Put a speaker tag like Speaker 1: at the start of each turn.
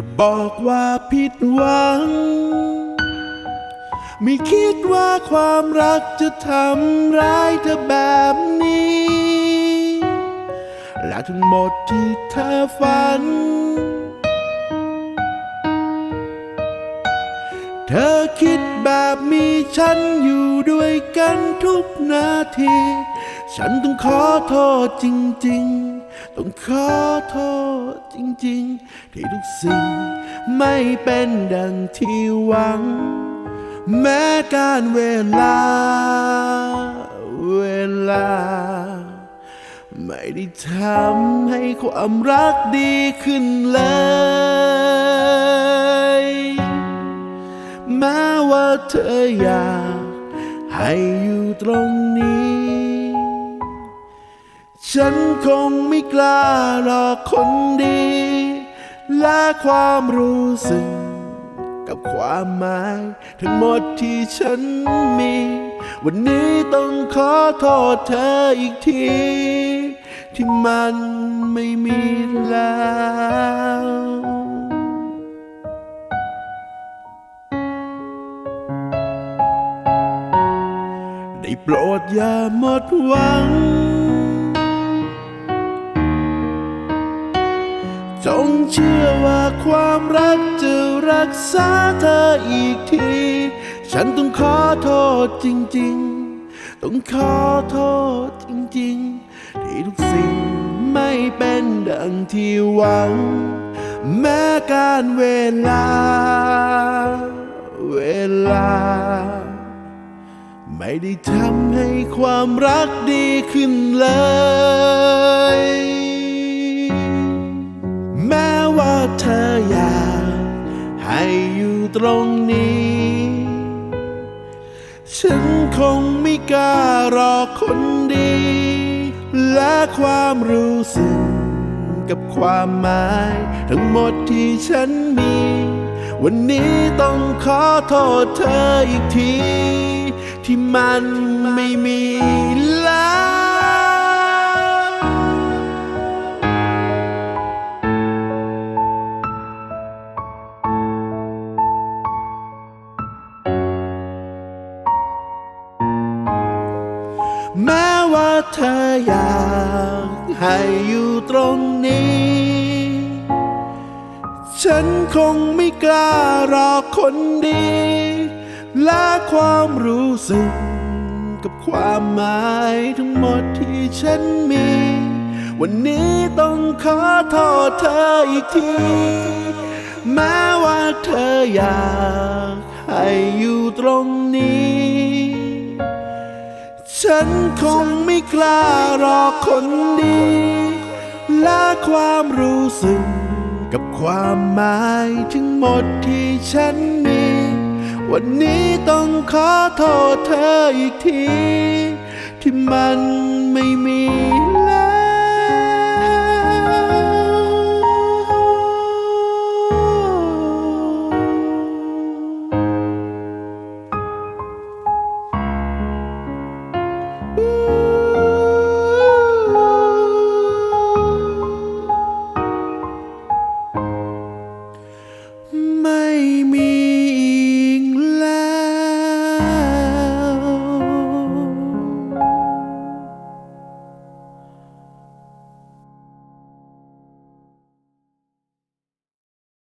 Speaker 1: จะบอกว่าผิดหวัง ไม่คิดว่าความรักจะทำร้ายเธอแบบนี้ และทั้งหมดที่เธอฝัน เธอคิดแบบมีฉันอยู่ด้วยกันทุกนาที ฉันต้องขอโทษจริง ๆ ต้องขอโทษจริงๆ ที่ทุกสิ่งไม่เป็นดังที่หวัง แม้การเวลา เวลา ไม่ได้ทำให้ความรักดีขึ้นเลยแม้ว่าเธออยากให้อยู่ตรงนี้ ฉันคงไม่กล้าหลอกคนดี และความรู้สึก กับความหมาย ทั้งหมดที่ฉันมี วันนี้ต้องขอโทษเธออีกที ที่มันไม่มีแล้วได้โปรดอย่าหมดหวัง ความรักจะรักษาเธออีกที ฉันต้องขอโทษจริง ๆ ต้องขอโทษจริง ๆ ที่ทุกสิ่งไม่เป็นดังที่หวัง แม้การเวลา เวลา ไม่ได้ทำให้ความรักดีขึ้นเลยแม้ว่าเธอ อยากให้อยู่ตรงนี้ ฉันคงไม่กล้ารอคนดี และความรู้สึกกับความหมาย ทั้งหมดที่ฉันมี วันนี้ต้องขอโทษเธออีกที ที่มันไม่มี ว่าเธออยากให้อยู่ตรงนี้ ฉันคงไม่กล้ารอคนดี และความรู้สึก กับความหมายทั้งหมดที่ฉันมี วันนี้ต้องขอโทษเธออีกที แม้ว่าเธออยากให้อยู่ตรงนี้ ฉันคงไม่กล้ารอคนดีและความรู้สึก กับความหมายทั้งหมดที่ฉันมี วันนี้ต้องขอโทษเธออีกที ที่มันไม่มี